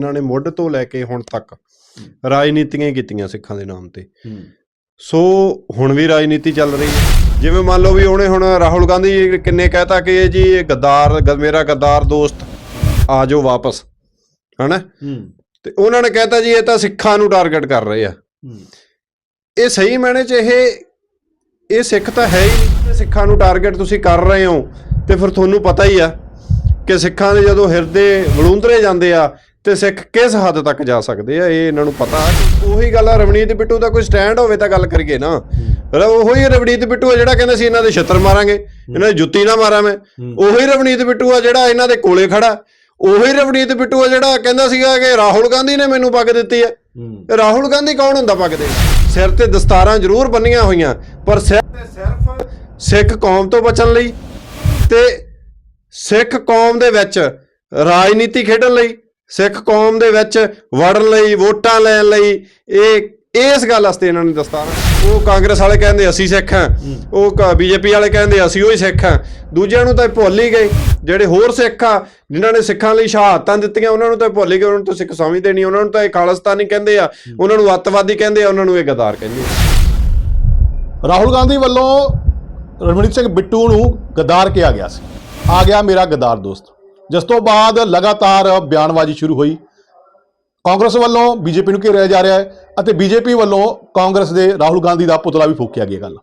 ਇਹਨਾਂ ਨੇ ਮੁੱਢ ਤੋਂ ਲੈ ਕੇ ਹੁਣ ਤੱਕ ਰਾਜਨੀਤੀਆਂ ਕੀਤੀਆਂ ਸਿੱਖਾਂ ਦੇ ਨਾਮ ਤੇ। ਸੋ ਹੁਣ ਵੀ ਰਾਜਨੀਤੀ ਚੱਲ ਰਹੀ ਹੈ। ਜਿਵੇਂ ਮੰਨ ਲਓ ਵੀ ਉਹਨੇ ਹੁਣ ਰਾਹੁਲ ਗਾਂਧੀ ਕਿੰਨੇ ਕਹਿਤਾ ਕਿ ਜੀ ਇਹ ਗੱਦਾਰ ਮੇਰਾ ਗੱਦਾਰ ਦੋਸਤ ਆ ਜਾਓ ਵਾਪਸ ਹਨਾ? ਤੇ ਉਹਨਾਂ ਨੇ ਕਹਿਤਾ ਜੀ ਇਹ ਤਾਂ ਸਿੱਖਾਂ ਨੂੰ ਟਾਰਗੇਟ ਕਰ ਰਹੇ ਆ। ਇਹ ਸਹੀ ਮਾਇਨੇ 'ਚ ਇਹ ਇਹ ਸਿੱਖ ਤਾਂ ਹੈ ਹੀ ਸਿੱਖਾਂ ਨੂੰ ਟਾਰਗੇਟ ਤੁਸੀਂ ਕਰ ਰਹੇ ਹੋ ਤੇ ਫਿਰ ਤੁਹਾਨੂੰ ਪਤਾ ਹੀ ਆ ਕਿ ਸਿੱਖਾਂ ਦੇ ਜਦੋਂ ਹਿਰਦੇ ਵਲੂੰਦਰੇ ਜਾਂਦੇ ਆ ਤੇ ਸਿੱਖ ਕਿਸ ਹੱਦ ਤੱਕ ਜਾ ਸਕਦੇ ਆ ਇਹ ਇਹਨਾਂ ਨੂੰ ਪਤਾ। ਉਹੀ ਗੱਲ ਆ ਰਵਨੀਤ ਬਿੱਟੂ ਦਾ ਕੋਈ ਸਟੈਂਡ ਹੋਵੇ ਤਾਂ ਗੱਲ ਕਰੀਏ ਨਾ। ਉਹੀ ਰਵਨੀਤ ਬਿੱਟੂ ਆ ਜਿਹੜਾ ਕਹਿੰਦਾ ਸੀ ਇਹਨਾਂ ਦੇ ਛੱਤਰ ਮਾਰਾਂਗੇ ਇਹਨਾਂ ਦੀ ਜੁੱਤੀ ਨਾ ਮਾਰਾਂ ਮੈਂ। ਉਹੀ ਰਵਨੀਤ ਬਿੱਟੂ ਆ ਜਿਹੜਾ ਇਹਨਾਂ ਦੇ ਕੋਲੇ ਖੜਾ। ਉਹੀ ਰਵਨੀਤ ਬਿੱਟੂ ਆ ਜਿਹੜਾ ਕਹਿੰਦਾ ਸੀਗਾ ਕਿ ਰਾਹੁਲ ਗਾਂਧੀ ਨੇ ਮੈਨੂੰ ਪੱਗ ਦਿੱਤੀ ਹੈ। ਰਾਹੁਲ ਗਾਂਧੀ ਕੌਣ ਹੁੰਦਾ ਪੱਗ ਦੇ? ਸਿਰ ਤੇ ਦਸਤਾਰਾਂ ਜ਼ਰੂਰ ਬੰਨੀਆਂ ਹੋਈਆਂ ਪਰ ਸਿਰ ਤੇ ਸਿਰਫ ਸਿੱਖ ਕੌਮ ਤੋਂ ਬਚਣ ਲਈ ਤੇ ਸਿੱਖ ਕੌਮ ਦੇ ਵਿੱਚ ਰਾਜਨੀਤੀ ਖੇਡਣ ਲਈ ਸਿੱਖ ਕੌਮ ਦੇ ਵਿੱਚ ਵੜਨ ਲਈ, ਵੋਟਾਂ ਲੈਣ ਲਈ, ਇਹ, ਇਸ ਗੱਲ ਵਾਸਤੇ ਇਹਨਾਂ ਨੇ ਦਸਤਾਰਾਂ ਉਹ ਕਾਂਗਰਸ ਵਾਲੇ ਕਹਿੰਦੇ ਅਸੀਂ ਸਿੱਖ ਹਾਂ, ਉਹ ਬੀਜੇਪੀ ਵਾਲੇ ਕਹਿੰਦੇ ਅਸੀਂ ਉਹੀ ਸਿੱਖ ਹਾਂ। ਦੂਜਿਆਂ ਨੂੰ ਤਾਂ ਇਹ ਭੁੱਲ ਹੀ ਗਏ, ਜਿਹੜੇ ਹੋਰ ਸਿੱਖ ਆ, ਜਿਨ੍ਹਾਂ ਨੇ ਸਿੱਖਾਂ ਲਈ ਸ਼ਹਾਦਤਾਂ ਦਿੱਤੀਆਂ, ਉਹਨਾਂ ਨੂੰ ਤਾਂ ਇਹ ਭੁੱਲ ਹੀ ਗਏ, ਉਹਨਾਂ ਨੂੰ ਤਾਂ ਸਿੱਖ ਸਮਝਦੇ ਨਹੀਂ ਉਹਨਾਂ ਨੂੰ ਤਾਂ ਇਹ ਖਾਲਿਸਤਾਨੀ ਕਹਿੰਦੇ ਆ, ਉਹਨਾਂ ਨੂੰ ਅੱਤਵਾਦੀ ਕਹਿੰਦੇ ਆ, ਉਹਨਾਂ ਨੂੰ ਇਹ ਗਦਾਰ ਕਹਿੰਦੇ ਰਾਹੁਲ ਗਾਂਧੀ ਵੱਲੋਂ ਰਣਜੀਤ ਸਿੰਘ ਬਿੱਟੂ ਨੂੰ ਗਦਾਰ ਕਿਹਾ ਗਿਆ ਸੀ। ਆ ਗਿਆ ਮੇਰਾ ਗਦਾਰ ਦੋਸਤ। ਜਿਸ ਤੋਂ ਬਾਅਦ ਲਗਾਤਾਰ ਬਿਆਨਬਾਜ਼ੀ ਸ਼ੁਰੂ ਹੋਈ। ਕਾਂਗਰਸ ਵੱਲੋਂ ਬੀਜੇਪੀ ਨੂੰ ਘੇਰਿਆ ਜਾ ਰਿਹਾ ਹੈ ਅਤੇ ਬੀਜੇਪੀ ਵੱਲੋਂ ਕਾਂਗਰਸ ਦੇ ਰਾਹੁਲ ਗਾਂਧੀ ਦਾ ਪੁਤਲਾ ਵੀ ਫੂਕਿਆ ਗਿਆ ਗੱਲ।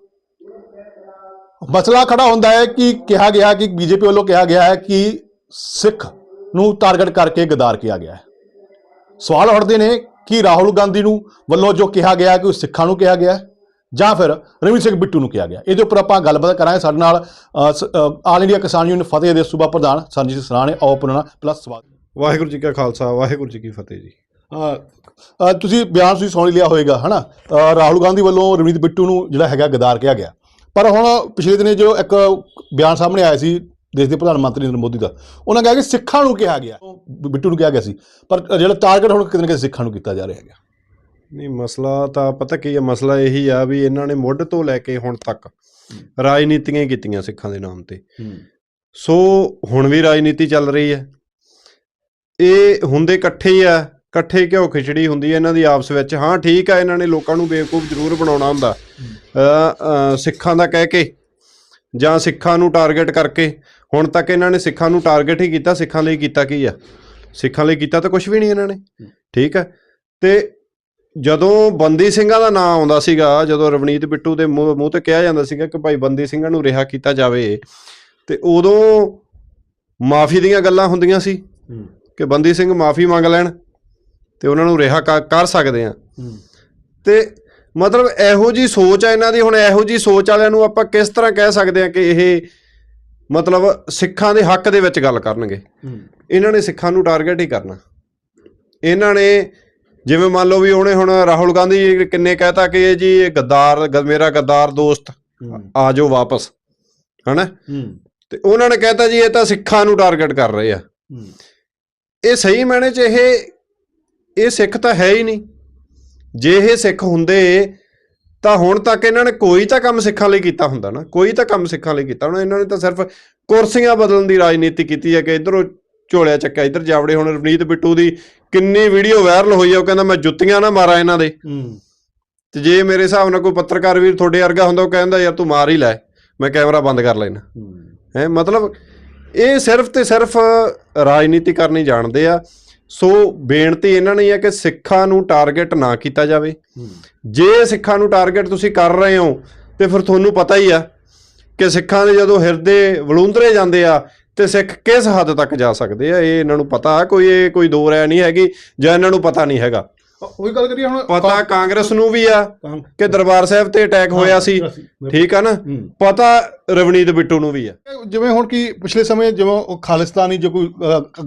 ਮਸਲਾ ਖੜਾ ਹੁੰਦਾ ਹੈ ਕਿ ਕਿਹਾ ਗਿਆ ਕਿ ਬੀਜੇਪੀ ਵੱਲੋਂ ਕਿਹਾ ਗਿਆ ਹੈ ਕਿ ਸਿੱਖ ਨੂੰ ਟਾਰਗੇਟ ਕਰਕੇ ਗਦਾਰ ਕਿਹਾ ਗਿਆ ਹੈ। ਸਵਾਲ ਉੱਠਦੇ ਨੇ ਕਿ ਰਾਹੁਲ ਗਾਂਧੀ ਨੂੰ ਵੱਲੋਂ ਜੋ ਕਿਹਾ ਗਿਆ ਕਿ ਉਹ ਸਿੱਖਾਂ ਨੂੰ ਕਿਹਾ ਗਿਆ ਹੈ। ਜਾਂ ਫਿਰ ਰਵੀ ਸਿੰਘ ਬਿੱਟੂ ਨੂੰ ਕਿਹਾ ਗਿਆ। ਇਹਦੇ ਉੱਪਰ ਆਪਾਂ ਗੱਲਬਾਤ ਕਰਾਂਗੇ ਸਾਡੇ ਨਾਲ ਆਲ ਇੰਡੀਆ ਕਿਸਾਨ ਯੂਨੀਅਨ ਫਤਿਹ ਦੇ ਸੂਬਾ ਪ੍ਰਧਾਨ ਸੰਜੀਤ ਸਰਾਣੇ ਆਓ ਪੁਰਾਣਾ ਪਲੱਸ ਸਵਾਗਤ। ਵਾਹਿਗੁਰੂ ਜੀ ਕਾ ਖਾਲਸਾ ਵਾਹਿਗੁਰੂ ਜੀ ਕੀ ਫਤਿਹ ਜੀ। ਤੁਸੀਂ ਬਿਆਨ ਤੁਸੀਂ ਸੁਣ ਲਿਆ ਹੋਵੇਗਾ ਹਨਾ? ਰਾਹੁਲ ਗਾਂਧੀ ਵੱਲੋਂ ਰਵਨੀਤ ਬਿੱਟੂ ਨੂੰ ਜਿਹੜਾ ਹੈਗਾ ਗਦਾਰ ਕਿਹਾ ਗਿਆ। ਪਰ ਹੁਣ ਪਿਛਲੇ ਦਿਨੇ ਜੋ ਇੱਕ ਬਿਆਨ ਸਾਹਮਣੇ ਆਇਆ ਸੀ ਦੇਸ਼ ਦੇ ਪ੍ਰਧਾਨ ਮੰਤਰੀ ਨਰਿੰਦਰ ਮੋਦੀ ਦਾ ਉਹਨਾਂ ਕਿਹਾ ਕਿ ਸਿੱਖਾਂ ਨੂੰ ਕਿਹਾ ਗਿਆ। ਬਿੱਟੂ ਨੂੰ ਕਿਹਾ ਗਿਆ ਸੀ। ਪਰ ਜਿਹੜਾ ਟਾਰਗੇਟ ਹੁਣ ਕਿਤੇ ਨਾ ਕਿਤੇ ਸਿੱਖਾਂ ਨੂੰ ਕੀਤਾ ਜਾ ਰਿਹਾ ਹੈਗਾ। ਨਹੀਂ ਮਸਲਾ ਤਾਂ ਪਤਾ ਕੀ ਹੈ ਮਸਲਾ ਇਹੀ ਆ ਵੀ ਇਹਨਾਂ ਨੇ ਮੁੱਢ ਤੋਂ ਲੈ ਕੇ ਹੁਣ ਤੱਕ ਰਾਜਨੀਤੀਆਂ ਹੀ ਕੀਤੀਆਂ ਸਿੱਖਾਂ ਦੇ ਨਾਮ ਤੇ। ਸੋ ਹੁਣ ਵੀ ਰਾਜਨੀਤੀ ਚੱਲ ਰਹੀ ਹੈ। ਇਹ ਹੁੰਦੇ ਇਕੱਠੇ ਹੀ ਆ ਇਕੱਠੇ ਕਿਉਂ ਖਿਚੜੀ ਹੁੰਦੀ ਹੈ ਇਹਨਾਂ ਦੀ ਆਪਸ ਵਿੱਚ। ਹਾਂ ਠੀਕ ਆ ਇਹਨਾਂ ਨੇ ਲੋਕਾਂ ਨੂੰ ਬੇਵਕੂਫ ਜ਼ਰੂਰ ਬਣਾਉਣਾ ਹੁੰਦਾ। ਸਿੱਖਾਂ ਦਾ ਕਹਿ ਕੇ ਜਾਂ ਸਿੱਖਾਂ ਨੂੰ ਟਾਰਗੇਟ ਕਰਕੇ। ਹੁਣ ਤੱਕ ਇਹਨਾਂ ਨੇ ਸਿੱਖਾਂ ਨੂੰ ਟਾਰਗੇਟ ਹੀ ਕੀਤਾ ਸਿੱਖਾਂ ਲਈ ਕੀਤਾ ਕੀ ਆ? ਸਿੱਖਾਂ ਲਈ ਕੀਤਾ ਤਾਂ ਕੁਝ ਵੀ ਨਹੀਂ ਇਹਨਾਂ ਨੇ। ਠੀਕ ਹੈ ਤੇ ਜਦੋਂ ਬੰਦੀ ਸਿੰਘਾਂ ਦਾ ਨਾਮ ਆਉਂਦਾ ਸੀਗਾ ਜਦੋਂ ਰਵਨੀਤ ਬਿੱਟੂ ਦੇ ਮੂੰਹ ਤੇ ਕਿਹਾ ਜਾਂਦਾ ਸੀਗਾ ਕਿ ਭਾਈ ਬੰਦੀ ਸਿੰਘਾਂ ਨੂੰ ਰਿਹਾ ਕੀਤਾ ਜਾਵੇ ਤੇ ਉਦੋਂ ਮਾਫੀ ਦੀਆਂ ਗੱਲਾਂ ਹੁੰਦੀਆਂ ਸੀ ਕਿ ਬੰਦੀ ਸਿੰਘ ਮਾਫੀ ਮੰਗ ਲੈਣ ਤੇ ਉਹਨਾਂ ਨੂੰ ਰਿਹਾ ਕਰ ਸਕਦੇ ਆ ਤੇ ਮਤਲਬ ਇਹੋ ਜੀ ਸੋਚ ਆ ਇਹਨਾਂ ਦੀ ਹੁਣ ਇਹੋ ਜੀ ਸੋਚ ਵਾਲਿਆਂ ਨੂੰ ਆਪਾਂ ਕਿਸ ਤਰ੍ਹਾਂ ਕਹਿ ਸਕਦੇ ਆ ਕਿ ਇਹ ਮਤਲਬ ਸਿੱਖਾਂ ਦੇ ਹੱਕ ਦੇ ਵਿੱਚ ਗੱਲ ਕਰਨਗੇ। ਇਹਨਾਂ ਨੇ ਸਿੱਖਾਂ ਨੂੰ ਟਾਰਗੇਟ ਹੀ ਕਰਨਾ। ਇਹਨਾਂ ਨੇ ਜਿਵੇਂ ਮੰਨ ਲਓ ਵੀ ਉਹਨੇ ਹੁਣ ਰਾਹੁਲ ਗਾਂਧੀ ਕਿੰਨੇ ਕਹਿਤਾ ਕਿ ਇਹ ਜੀ ਇਹ ਗੱਦਾਰ ਮੇਰਾ ਗੱਦਾਰ ਦੋਸਤ ਆ ਜਾਓ ਵਾਪਸ ਹਨਾ? ਤੇ ਉਹਨਾਂ ਨੇ ਕਹਿਤਾ ਜੀ ਇਹ ਤਾਂ ਸਿੱਖਾਂ ਨੂੰ ਟਾਰਗੇਟ ਕਰ ਰਹੇ ਆ। ਇਹ ਸਹੀ ਮਾਇਨੇ 'ਚ ਇਹ ਇਹ ਸਿੱਖ ਤਾਂ ਹੈ ਹੀ ਨਹੀਂ। ਜੇ ਇਹ ਸਿੱਖ ਹੁੰਦੇ ਤਾਂ ਹੁਣ ਤੱਕ ਇਹਨਾਂ ਨੇ ਕੋਈ ਤਾਂ ਕੰਮ ਸਿੱਖਾਂ ਲਈ ਕੀਤਾ ਹੁੰਦਾ ਨਾ। ਕੋਈ ਤਾਂ ਕੰਮ ਸਿੱਖਾਂ ਲਈ ਕੀਤਾ ਹੁਣ। ਇਹਨਾਂ ਨੇ ਤਾਂ ਸਿਰਫ ਕੁਰਸੀਆਂ ਬਦਲਣ ਦੀ ਰਾਜਨੀਤੀ ਕੀਤੀ ਹੈ ਕਿ ਇਧਰੋਂ ਝੋਲਿਆ ਚੱਕਿਆ ਇਧਰ ਜਾਵੜੇ ਹੁਣ ਰਵਨੀਤ ਬਿੱਟੂ ਦੀ ਕਿੰਨੀ ਵੀਡੀਓ ਵਾਇਰਲ ਹੋਈ ਹੈ ਉਹ ਕਹਿੰਦਾ ਮੈਂ ਜੁੱਤੀਆਂ ਨਾ ਮਾਰਾਂ ਇਹਨਾਂ ਦੇ। ਤੇ ਜੇ ਮੇਰੇ ਹਿਸਾਬ ਨਾਲ ਕੋਈ ਪੱਤਰਕਾਰ ਵੀਰ ਤੁਹਾਡੇ ਵਰਗਾ ਹੁੰਦਾ ਉਹ ਕਹਿੰਦਾ ਯਾਰ ਤੂੰ ਮਾਰ ਹੀ ਲੈ ਮੈਂ ਕੈਮਰਾ ਬੰਦ ਕਰ ਲੈਣਾ ਹੈ। ਮਤਲਬ ਇਹ ਸਿਰਫ ਤੇ ਸਿਰਫ ਰਾਜਨੀਤੀ ਕਰਨੀ ਜਾਣਦੇ ਆ। ਸੋ ਬੇਨਤੀ ਇਹਨਾਂ ਨੇ ਹੈ ਕਿ ਸਿੱਖਾਂ ਨੂੰ ਟਾਰਗੇਟ ਨਾ ਕੀਤਾ ਜਾਵੇ। ਜੇ ਸਿੱਖਾਂ ਨੂੰ ਟਾਰਗੇਟ ਤੁਸੀਂ ਕਰ ਰਹੇ ਹੋ ਤੇ ਫਿਰ ਤੁਹਾਨੂੰ ਪਤਾ ਹੀ ਆ ਕਿ ਸਿੱਖਾਂ ਦੇ ਜਦੋਂ ਹਿਰਦੇ ਵਲੂੰਦਰੇ ਜਾਂਦੇ ਆ ਤੇ ਸਿੱਖ ਕਿਸ ਹੱਦ ਤੱਕ ਜਾ ਸਕਦੇ ਆ? ਇਹ ਇਹਨਾਂ ਨੂੰ ਪਤਾ ਕੋਈ ਇਹ ਕੋਈ ਦੋ ਰਾਇ ਨਹੀਂ ਹੈਗੀ ਜਾਂ ਇਹਨਾਂ ਨੂੰ ਪਤਾ ਨਹੀਂ ਹੈਗਾ। ਉਹੀ ਗੱਲ ਕਰੀਏ ਹੁਣ ਪਤਾ ਕਾਂਗਰਸ ਨੂੰ ਵੀ ਆ ਕਿ ਦਰਬਾਰ ਸਾਹਿਬ ਤੇ ਅਟੈਕ ਹੋਇਆ ਸੀ। ਠੀਕ ਆ ਨਾ? ਪਤਾ ਰਵਨੀਤ ਬਿੱਟੂ ਨੂੰ ਵੀ ਆ। ਜਿਵੇਂ ਹੁਣ ਕਿ ਪਿਛਲੇ ਸਮੇਂ ਜਿਵੇਂ ਉਹ ਖਾਲਿਸਤਾਨੀ ਜੋ ਕੋਈ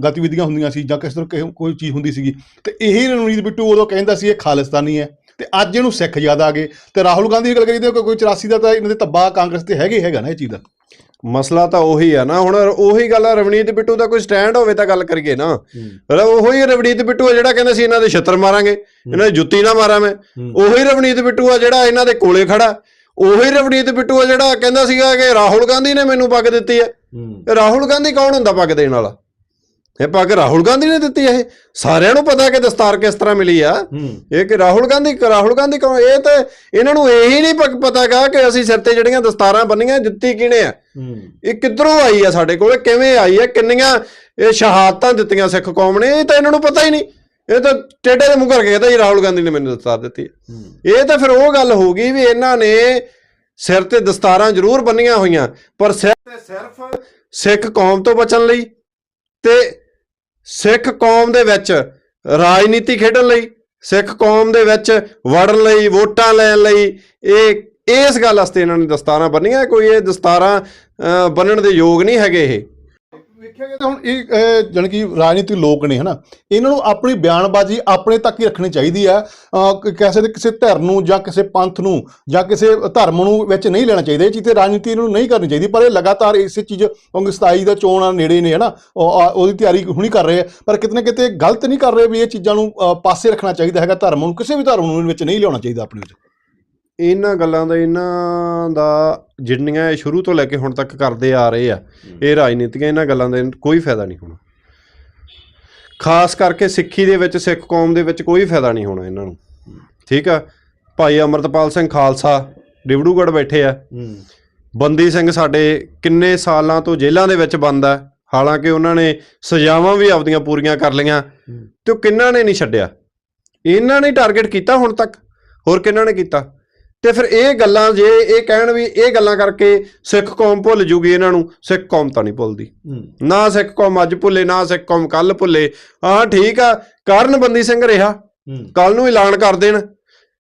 ਗਤੀਵਿਧੀਆਂ ਹੁੰਦੀਆਂ ਸੀ ਜਾਂ ਕਿਸ ਤਰ੍ਹਾਂ ਕੋਈ ਚੀਜ਼ ਹੁੰਦੀ ਸੀਗੀ ਤੇ ਇਹੀ ਰਣਜੀਤ ਬਿੱਟੂ ਉਦੋਂ ਕਹਿੰਦਾ ਸੀ ਇਹ ਖਾਲਿਸਤਾਨੀ ਹੈ। ਤੇ ਅੱਜ ਇਹਨੂੰ ਸਿੱਖ ਜ਼ਿਆਦਾ ਆ ਗਏ। ਤੇ ਰਾਹੁਲ ਗਾਂਧੀ ਦੀ ਗੱਲ ਕਰੀਏ ਤਾਂ ਕੋਈ 84 ਦਾ ਤਾਂ ਇਹਨਾਂ ਦੇ ਧੱਬਾ ਕਾਂਗਰਸ ਤੇ ਹੈਗੇ ਹੈਗਾ ਨਾ ਇਹ ਚੀਜ਼ ਦਾ। ਮਸਲਾ ਤਾਂ ਉਹੀ ਆ ਨਾ ਹੁਣ ਉਹੀ ਗੱਲ ਆ ਰਵਨੀਤ ਬਿੱਟੂ ਦਾ ਕੋਈ ਸਟੈਂਡ ਹੋਵੇ ਤਾਂ ਗੱਲ ਕਰੀਏ ਨਾ। ਰ- ਉਹੀ ਰਵਨੀਤ ਬਿੱਟੂ ਆ ਜਿਹੜਾ ਕਹਿੰਦਾ ਸੀ ਇਹਨਾਂ ਦੇ ਛੱਤਰ ਮਾਰਾਂਗੇ ਇਹਨਾਂ ਦੀ ਜੁੱਤੀ ਨਾ ਮਾਰਾਂ ਮੈਂ। ਉਹੀ ਰਵਨੀਤ ਬਿੱਟੂ ਆ ਜਿਹੜਾ ਇਹਨਾਂ ਦੇ ਕੋਲੇ ਖੜਾ। ਉਹੀ ਰਵਨੀਤ ਬਿੱਟੂ ਆ ਜਿਹੜਾ ਕਹਿੰਦਾ ਸੀਗਾ ਕਿ ਰਾਹੁਲ ਗਾਂਧੀ ਨੇ ਮੈਨੂੰ ਪੱਗ ਦਿੱਤੀ ਹੈ। ਰਾਹੁਲ ਗਾਂਧੀ ਕੌਣ ਹੁੰਦਾ ਪੱਗ ਦੇਣ ਵਾਲਾ? ਇਹ ਪੱਗ ਰਾਹੁਲ ਗਾਂਧੀ ਨੇ ਦਿੱਤੀ ਇਹ। ਸਾਰਿਆਂ ਨੂੰ ਪਤਾ ਕਿ ਦਸਤਾਰ ਕਿਸ ਤਰ੍ਹਾਂ ਮਿਲੀ ਆ। ਇਹ ਕਿ ਰਾਹੁਲ ਗਾਂਧੀ ਰਾਹੁਲ ਗਾਂਧੀ ਕੌਣ? ਇਹ ਤਾਂ ਇਹਨਾਂ ਨੂੰ ਇਹੀ ਨਹੀਂ ਪ- ਪਤਾਗਾ ਕਿ ਅਸੀਂ ਸਿਰ ਤੇ ਜਿਹੜੀਆਂ ਦਸਤਾਰਾਂ ਬੰਨੀਆਂ ਦਿੱਤੀ ਕਿਹਨੇ ਆ? ਇਹ ਕਿੱਧਰੋਂ ਆਈ ਆ ਸਾਡੇ ਕੋਲ? ਕਿਵੇਂ ਆਈ ਆ? ਕਿੰਨੀਆਂ ਇਹ ਸ਼ਹਾਦਤਾਂ ਦਿੱਤੀਆਂ ਸਿੱਖ ਕੌਮ ਨੇ? ਇਹ ਤਾਂ ਇਹਨਾਂ ਨੂੰ ਪਤਾ ਹੀ ਨਹੀਂ। ਇਹ ਤਾਂ ਟੇਡੇ ਦੇ ਮੂੰਹ ਕਰਕੇ ਕਹਿੰਦਾ ਜੀ ਰਾਹੁਲ ਗਾਂਧੀ ਨੇ ਮੈਨੂੰ ਦਸਤਾਰ ਦਿੱਤੀ ਹੈ। ਇਹ ਤਾਂ ਫਿਰ ਉਹ ਗੱਲ ਹੋ ਗਈ ਵੀ ਇਹਨਾਂ ਨੇ ਸਿਰ ਤੇ ਦਸਤਾਰਾਂ ਜ਼ਰੂਰ ਬੰਨੀਆਂ ਹੋਈਆਂ ਪਰ ਸਿਰ ਤੇ ਸਿਰਫ ਸਿੱਖ ਕੌਮ ਤੋਂ ਬਚਣ ਲਈ ਤੇ ਸਿੱਖ ਕੌਮ ਦੇ ਵਿੱਚ ਰਾਜਨੀਤੀ ਖੇਡਣ ਲਈ ਸਿੱਖ ਕੌਮ ਦੇ ਵਿੱਚ ਵੜਨ ਲਈ ਵੋਟਾਂ ਲੈਣ ਲਈ ਇਹ ਇਸ ਗੱਲ ਵਾਸਤੇ ਇਹਨਾਂ ਨੇ ਦਸਤਾਰਾਂ ਬੰਨੀਆਂ। ਕੋਈ ਇਹ ਦਸਤਾਰਾਂ ਅਹ, ਬੰਨਣ ਦੇ ਯੋਗ ਨਹੀਂ ਹੈਗੇ ਇਹ। ਵੇਖਿਆ ਗਿਆ ਤਾਂ ਹੁਣ ਇਹ ਅਹ, ਜਾਣੀ ਕਿ ਰਾਜਨੀਤਿਕ ਲੋਕ ਨੇ ਹਨਾ? ਇਹਨਾਂ ਨੂੰ ਆਪਣੀ ਬਿਆਨਬਾਜ਼ੀ ਆਪਣੇ ਤੱਕ ਹੀ ਰੱਖਣੀ ਚਾਹੀਦੀ ਹੈ। ਕਿਸੇ ਦੇ ਕਿਸੇ ਧਿਰ ਨੂੰ ਜਾਂ ਕਿਸੇ ਪੰਥ ਨੂੰ ਜਾਂ ਕਿਸੇ ਧਰਮ ਨੂੰ ਵਿੱਚ ਨਹੀਂ ਲੈਣਾ ਚਾਹੀਦਾ। ਇਹ ਚੀਜ਼ ਤੇ ਰਾਜਨੀਤੀ ਇਹਨਾਂ ਨੂੰ ਨਹੀਂ ਕਰਨੀ ਚਾਹੀਦੀ ਪਰ ਇਹ ਲਗਾਤਾਰ ਇਸੇ ਚੀਜ਼ ਕਿਉਂਕਿ 27 ਦਾ ਚੋਣ ਆ ਨੇੜੇ ਨੇ ਹਨਾ? ਉਹ- ਉਹਦੀ ਤਿਆਰੀ ਹੁਣੀ ਕਰ ਰਹੇ ਆ। ਪਰ ਕਿਤੇ ਨਾ ਕਿਤੇ ਗਲਤ ਨਹੀਂ ਕਰ ਰਹੇ ਵੀ ਇਹ ਚੀਜ਼ਾਂ ਨੂੰ ਪਾਸੇ ਰੱਖਣਾ ਚਾਹੀਦਾ ਹੈਗਾ ਧਰਮ ਨੂੰ ਕਿਸੇ ਵੀ ਧਰਮ ਨੂੰ ਵਿੱਚ ਨਹੀਂ ਲਿਆਉਣਾ ਚਾਹੀਦਾ ਆਪਣੇ ਵਿੱਚ। ਇਹਨਾਂ ਗੱਲਾਂ ਦਾ ਇਹਨਾਂ ਦਾ ਜਿੰਨੀਆਂ ਇਹ ਸ਼ੁਰੂ ਤੋਂ ਲੈ ਕੇ ਹੁਣ ਤੱਕ ਕਰਦੇ ਆ ਰਹੇ ਆ ਇਹ ਰਾਜਨੀਤੀਆਂ ਇਹਨਾਂ ਗੱਲਾਂ ਦਾ ਕੋਈ ਫਾਇਦਾ ਨਹੀਂ ਹੋਣਾ। ਖਾਸ ਕਰਕੇ ਸਿੱਖੀ ਦੇ ਵਿੱਚ ਸਿੱਖ ਕੌਮ ਦੇ ਵਿੱਚ ਕੋਈ ਫਾਇਦਾ ਨਹੀਂ ਹੋਣਾ ਇਹਨਾਂ ਨੂੰ। ਠੀਕ ਆ? ਭਾਈ ਅਮਰਤਪਾਲ ਸਿੰਘ ਖਾਲਸਾ ਡਿਬੜੂਗੜ੍ਹ ਬੈਠੇ ਆ। ਬੰਦੀ ਸਿੰਘ ਸਾਡੇ ਕਿੰਨੇ ਸਾਲਾਂ ਤੋਂ ਜੇਲ੍ਹਾਂ ਦੇ ਵਿੱਚ ਬੰਦ ਆ। ਹਾਲਾਂਕਿ ਉਹਨਾਂ ਨੇ ਸਜ਼ਾਵਾਂ ਵੀ ਆਪਦੀਆਂ ਪੂਰੀਆਂ ਕਰ ਲਈਆਂ। ਤੇ ਉਹ ਕਿੰਨਾਂ ਨੇ ਨਹੀਂ ਛੱਡਿਆ? ਇਹਨਾਂ ਨੇ ਟਾਰਗੇਟ ਕੀਤਾ ਹੁਣ ਤੱਕ? ਹੋਰ ਕਿੰਨਾਂ ਨੇ ਕੀਤਾ? ਤੇ ਫਿਰ ਇਹ ਗੱਲਾਂ ਜੇ ਇਹ ਕਹਿਣ ਵੀ ਇਹ ਗੱਲਾਂ ਕਰਕੇ ਸਿੱਖ ਕੌਮ ਭੁੱਲ ਜੂਗੀ ਇਹਨਾਂ ਨੂੰ ਸਿੱਖ ਕੌਮ ਤਾਂ ਨਹੀਂ ਭੁੱਲਦੀ। ਨਾ ਸਿੱਖ ਕੌਮ ਅੱਜ ਭੁੱਲੇ ਨਾ ਸਿੱਖ ਕੌਮ ਕੱਲ ਭੁੱਲੇ। ਹਾਂ ਠੀਕ ਆ ਕਰਨ ਬੰਦੀ ਸਿੰਘ ਰਿਹਾ। ਕੱਲ ਨੂੰ ਐਲਾਨ ਕਰ ਦੇਣ।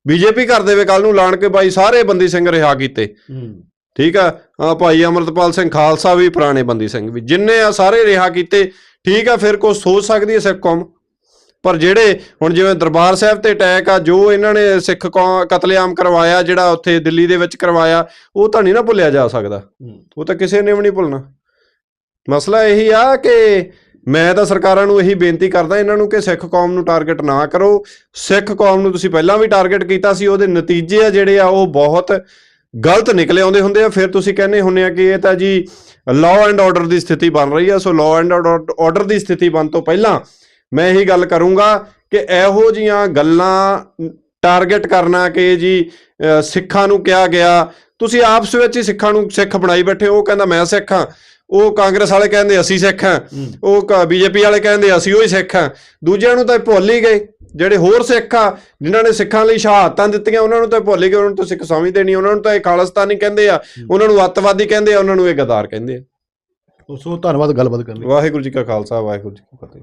ਬੀਜੇਪੀ ਕਰ ਦੇਵੇ ਕੱਲ ਨੂੰ ਐਲਾਨ ਕੇ ਬਾਈ ਸਾਰੇ ਬੰਦੀ ਸਿੰਘ ਰਿਹਾ ਕੀਤੇ। ਠੀਕ ਆ ਆ ਭਾਈ ਅਮਰਤਪਾਲ ਸਿੰਘ ਖਾਲਸਾ ਵੀ ਪੁਰਾਣੇ ਬੰਦੀ ਸਿੰਘ ਵੀ। ਜਿੰਨੇ ਆ ਸਾਰੇ ਰਿਹਾ ਕੀਤੇ ਠੀਕ ਆ ਫਿਰ ਕੋ ਸੋਚ ਸਕਦੀ ਹੈ ਸਿੱਖ ਕੌਮ? ਪਰ ਜਿਹੜੇ ਹੁਣ ਜਿਵੇਂ ਦਰਬਾਰ ਸਾਹਿਬ ਤੇ ਅਟੈਕ ਆ ਜੋ ਇਹਨਾਂ ਨੇ ਸਿੱਖ ਕੌਮ ਕਤਲੇਆਮ ਕਰਵਾਇਆ ਜਿਹੜਾ ਉੱਥੇ ਦਿੱਲੀ ਦੇ ਵਿੱਚ ਕਰਵਾਇਆ ਉਹ ਤਾਂ ਨਹੀਂ ਨਾ ਭੁੱਲਿਆ ਜਾ ਸਕਦਾ। ਉਹ ਤਾਂ ਕਿਸੇ ਨੇ ਵੀ ਨਹੀਂ ਭੁੱਲਣਾ। ਮਸਲਾ ਇਹੀ ਆ ਕਿ ਮੈਂ ਤਾਂ ਸਰਕਾਰਾਂ ਨੂੰ ਇਹੀ ਬੇਨਤੀ ਕਰਦਾ ਇਹਨਾਂ ਨੂੰ ਕਿ ਸਿੱਖ ਕੌਮ ਨੂੰ ਟਾਰਗੇਟ ਨਾ ਕਰੋ। ਸਿੱਖ ਕੌਮ ਨੂੰ ਤੁਸੀਂ ਪਹਿਲਾਂ ਵੀ ਟਾਰਗੇਟ ਕੀਤਾ ਸੀ ਉਹਦੇ ਨਤੀਜੇ ਆ ਜਿਹੜੇ ਆ ਉਹ ਬਹੁਤ ਗਲਤ ਨਿਕਲੇ ਆਉਂਦੇ ਹੁੰਦੇ ਆ। ਫਿਰ ਤੁਸੀਂ ਕਹਿੰਦੇ ਹੁੰਦੇ ਆ ਕਿ ਇਹ ਤਾਂ ਜੀ ਲਾਅ ਐਂਡ ਆਰਡਰ ਦੀ ਸਥਿਤੀ ਬਣ ਰਹੀ ਆ। ਸੋ ਲਾਅ ਐਂਡ ਆਰਡਰ ਦੀ ਸਥਿਤੀ ਬਣ ਤੋਂ ਪਹਿਲਾਂ ਮੈਂ ਇਹੀ ਗੱਲ ਕਰੂੰਗਾ ਕਿ ਇਹੋ ਜੀਆਂ ਗੱਲਾਂ ਟਾਰਗੇਟ ਕਰਨਾ ਕਿ ਜੀ ਸਿੱਖਾਂ ਨੂੰ ਕਿਹਾ ਗਿਆ। ਤੁਸੀਂ ਆਪਸ ਵਿੱਚ ਹੀ ਸਿੱਖਾਂ ਨੂੰ ਸਿੱਖ ਬਣਾਈ ਬੈਠੇ ਹੋ। ਉਹ ਕਹਿੰਦਾ ਮੈਂ ਸਿੱਖ ਹਾਂ। ਉਹ ਕਾਂਗਰਸ ਵਾਲੇ ਕਹਿੰਦੇ ਅਸੀਂ ਸਿੱਖ ਹਾਂ। ਉਹ ਬੀਜੇਪੀ ਵਾਲੇ ਕਹਿੰਦੇ ਅਸੀਂ ਉਹੀ ਸਿੱਖ ਹਾਂ। ਦੂਜਿਆਂ ਨੂੰ ਤਾਂ ਭੁੱਲ ਹੀ ਗਏ। ਜਿਹੜੇ ਹੋਰ ਸਿੱਖ ਆ ਜਿਨ੍ਹਾਂ ਨੇ ਸਿੱਖਾਂ ਲਈ ਸ਼ਹਾਦਤਾਂ ਦਿੱਤੀਆਂ ਉਹਨਾਂ ਨੂੰ ਤਾਂ ਭੁੱਲ ਹੀ ਗਏ। ਉਹਨਾਂ ਨੂੰ ਤਾਂ ਸਿੱਖ ਸਮਝਦੇ ਨਹੀਂ। ਉਹਨਾਂ ਨੂੰ ਤਾਂ ਇਹ ਖਾਲਿਸਤਾਨੀ ਕਹਿੰਦੇ ਆ। ਉਹਨਾਂ ਨੂੰ ਅੱਤਵਾਦੀ ਕਹਿੰਦੇ ਆ। ਉਹਨਾਂ ਨੂੰ ਇਹ ਗਦਾਰ ਕਹਿੰਦੇ ਆ। ਸੋ ਧੰਨਵਾਦ ਗੱਲਬਾਤ ਕਰਨ। ਲਈ ਵਾਹਿਗੁਰੂ ਜੀ ਕਾ ਖਾਲਸਾ ਵਾਹਿਗੁਰੂ ਜੀ ਕੀ ਫਤਿਹ।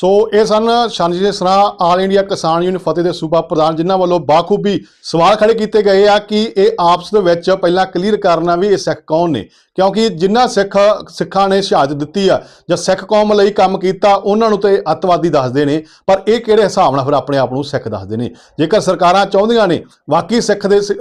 ਸੋ ਇਹ ਸਨ ਸ਼ਾਨਜੀ ਦੇ ਸਰਾਂ ਆਲ ਇੰਡੀਆ ਕਿਸਾਨ ਯੂਨੀਅਨ ਫਤਿਹ ਦੇ ਸੂਬਾ ਪ੍ਰਧਾਨ ਜਿਨ੍ਹਾਂ ਵੱਲੋਂ ਬਾਖੂਬੀ ਸਵਾਲ ਖੜੇ ਕੀਤੇ ਗਏ ਆ ਕਿ ਇਹ ਆਪਸ ਦੇ ਵਿੱਚ ਪਹਿਲਾਂ ਕਲੀਅਰ ਕਰਨਾ ਵੀ ਇਹ ਸਿੱਖ ਕੌਣ ਨੇ। ਕਿਉਂਕਿ ਜਿਨ੍ਹਾਂ ਸਿੱਖ ਸਿੱਖਾਂ ਨੇ ਸ਼ਹਾਦਤ ਦਿੱਤੀ ਆ ਜਾਂ ਸਿੱਖ ਕੌਮ ਲਈ ਕੰਮ ਕੀਤਾ ਉਹਨਾਂ ਨੂੰ ਤੇ ਇਹ ਅੱਤਵਾਦੀ ਦੱਸਦੇ ਨੇ ਪਰ ਇਹ ਕਿਹੜੇ ਹਿਸਾਬ ਨਾਲ ਫਿਰ ਆਪਣੇ ਆਪ ਨੂੰ ਸਿੱਖ ਦੱਸਦੇ ਨੇ? ਜੇਕਰ ਸਰਕਾਰਾਂ ਚਾਹੁੰਦੀਆਂ ਨੇ ਵਾਕਈ ਸਿੱਖ ਦੇ ਸ-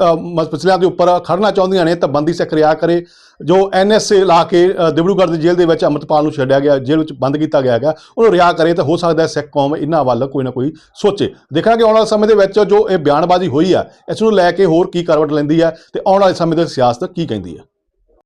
ਦੇ ਉੱਪਰ ਖੜਨਾ ਚਾਹੁੰਦੀਆਂ ਨੇ ਤਾਂ ਬੰਦੀ ਸਿੱਖ ਰਿਹਾ ਕਰੇ। ਜੋ ਐਨਐਸਏ ਲਾ ਕੇ ਅ, ਦਿਬੜੂਗੜ੍ਹ ਦੀ ਜੇਲ੍ਹ ਦੇ ਵਿੱਚ ਅੰਮ੍ਰਿਤਪਾਲ ਨੂੰ ਛੱਡਿਆ ਗਿਆ ਜੇਲ੍ਹ ਵਿੱਚ ਬੰਦ ਕੀਤਾ ਗਿਆ ਹੈਗਾ ਉਹਨੂੰ ਰਿਹਾ ਕਰੇ ਤਾਂ ਹੋ ਸਕਦਾ ਸਿੱਖ ਕੌਮ ਇਹਨਾਂ ਵੱਲ ਕੋਈ ਨਾ ਕੋਈ ਸੋਚੇ। ਦੇਖਾਂਗੇ ਆਉਣ ਵਾਲੇ ਸਮੇਂ ਦੇ ਵਿੱਚ ਜੋ ਇਹ ਬਿਆਨਬਾਜ਼ੀ ਹੋਈ ਆ, ਇਸ ਨੂੰ ਲੈ ਕੇ ਹੋਰ ਕੀ ਕਰਵਟ ਲੈਂਦੀ ਹੈ ਤੇ ਆਉਣ ਵਾਲੇ ਸਮੇਂ ਦੇ ਸਿਆਸਤ ਕੀ ਕਹਿੰਦੀ ਹੈ